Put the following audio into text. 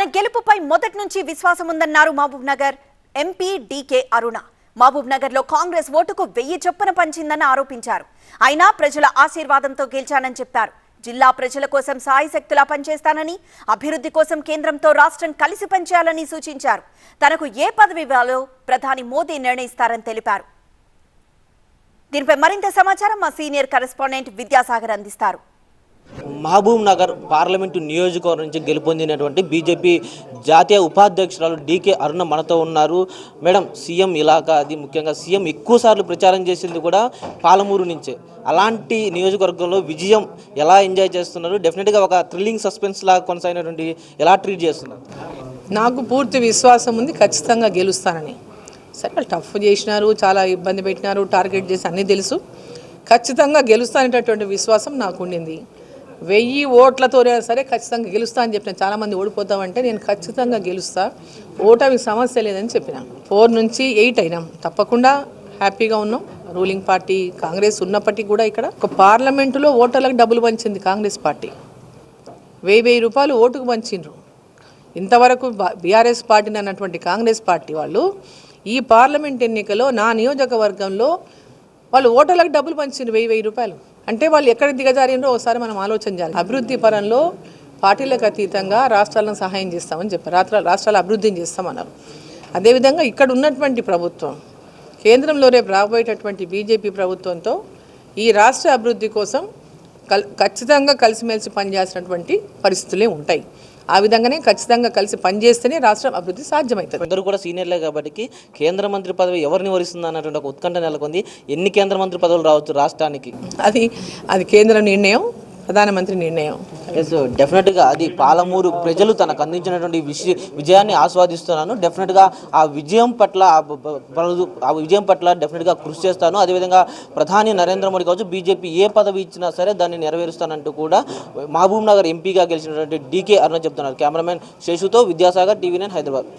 తన గెలుపుపై మొదటి నుంచి విశ్వాసం ఉందన్నారు Mahabubnagar MP D K Aruna. Mahabub నగర్లో కాంగ్రెస్ ఓటుకు వెయ్యి చొప్పున పంచిందని ఆరోపించారు. అయినా ప్రజల ఆశీర్వాదంతో గెలిచానని చెప్పారు జిల్లా ప్రజల కోసం సాయశక్తులా పనిచేస్తానని అభివృద్ధి కోసం కేంద్రంతో రాష్ట్రం కలిసి పనిచేయాలని సూచించారు. తనకు ఏ పదవి ఇవ్వాలో ప్రధాని మోదీ నిర్ణయిస్తారని తెలిపారు. దీనిపై మరింత సమాచారం మా సీనియర్ కరెస్పాండెంట్ విద్యాసాగర్ అందిస్తారు. మహబూబ్ నగర్ పార్లమెంటు నియోజకవర్గం నుంచి గెలుపొందినటువంటి బీజేపీ జాతీయ ఉపాధ్యక్షురాలు డీకే అరుణ మనతో ఉన్నారు. మేడం సీఎం ఇలాకా అది ముఖ్యంగా సీఎం ఎక్కువసార్లు ప్రచారం చేసింది కూడా పాలమూరు నుంచే. అలాంటి నియోజకవర్గంలో విజయం ఎలా ఎంజాయ్ చేస్తున్నారు? డెఫినెట్గా ఒక థ్రిల్లింగ్ సస్పెన్స్ లాగా కొనసాగినటువంటి ఎలా ట్రీట్ చేస్తున్నారు? నాకు పూర్తి విశ్వాసం ఉంది ఖచ్చితంగా గెలుస్తానని. సరే వాళ్ళు టఫ్ చేసినారు చాలా ఇబ్బంది పెట్టినారు టార్గెట్ చేసి అన్నీ తెలుసు. ఖచ్చితంగా గెలుస్తానేటటువంటి విశ్వాసం నాకు ఉండింది. వెయ్యి ఓట్లతోనే సరే ఖచ్చితంగా గెలుస్తా అని చెప్పిన చాలామంది ఓడిపోతామంటే నేను ఖచ్చితంగా గెలుస్తా. ఓటమి సమస్య లేదని చెప్పిన. ఫోర్ నుంచి ఎయిట్ అయినాం. తప్పకుండా హ్యాపీగా ఉన్నాం. రూలింగ్ పార్టీ కాంగ్రెస్ ఉన్నప్పటికీ కూడా ఇక్కడ ఒక పార్లమెంటులో ఓటర్లకు డబ్బులు పంచింది కాంగ్రెస్ పార్టీ. వెయ్యి వెయ్యి రూపాయలు ఓటుకు పంచిండ్రు. ఇంతవరకు బీఆర్ఎస్ పార్టీని అన్నటువంటి కాంగ్రెస్ పార్టీ వాళ్ళు ఈ పార్లమెంట్ ఎన్నికలో నా నియోజకవర్గంలో వాళ్ళు ఓటర్లకు డబ్బులు పంచిండ్రు వెయ్యి వెయ్యి రూపాయలు. అంటే వాళ్ళు ఎక్కడ దిగజారిందో ఒకసారి మనం ఆలోచన చేయాలి. అభివృద్ధి పరంలో పార్టీలకు అతీతంగా రాష్ట్రాలను సహాయం చేస్తామని చెప్పారు. రాష్ట్రాలు రాష్ట్రాల అభివృద్ధిని చేస్తామన్నారు. అదేవిధంగా ఇక్కడ ఉన్నటువంటి ప్రభుత్వం కేంద్రంలో రేపు రాబోయేటటువంటి బీజేపీ ప్రభుత్వంతో ఈ రాష్ట్ర అభివృద్ధి కోసం కల్ ఖచ్చితంగా కలిసిమెలిసి పనిచేసినటువంటి పరిస్థితులే ఉంటాయి. ఆ విధంగానే ఖచ్చితంగా కలిసి పనిచేస్తేనే రాష్ట్రం అభివృద్ధి సాధ్యమవుతుంది అందరూ కూడా సీనియర్లే కాబట్టి కేంద్ర మంత్రి పదవి ఎవరిని వరిస్తుంది అన్నటువంటి ఒక ఉత్కంఠ నెలకొంది. ఎన్ని కేంద్ర మంత్రి పదవులు రావచ్చు రాష్ట్రానికి? అది అది కేంద్ర నిర్ణయం ప్రధానమంత్రి నిర్ణయం. ఎస్ డెఫినెట్గా అది పాలమూరు ప్రజలు తనకు అందించినటువంటి విషయ విజయాన్ని ఆస్వాదిస్తున్నాను. డెఫినెట్గా ఆ విజయం పట్ల ఆ ఆ విజయం పట్ల డెఫినెట్గా కృషి చేస్తాను. అదేవిధంగా ప్రధాని నరేంద్ర మోడీ కావచ్చు బీజేపీ ఏ పదవి ఇచ్చినా సరే దాన్ని నెరవేరుస్తానంటూ కూడా మహబూబ్ నగర్ ఎంపీగా గెలిచినటువంటి డీకే అరుణ చెప్తున్నారు. కెమెరామెన్ శేషుతో విద్యాసాగర్ టీవీ నైన్ హైదరాబాద్.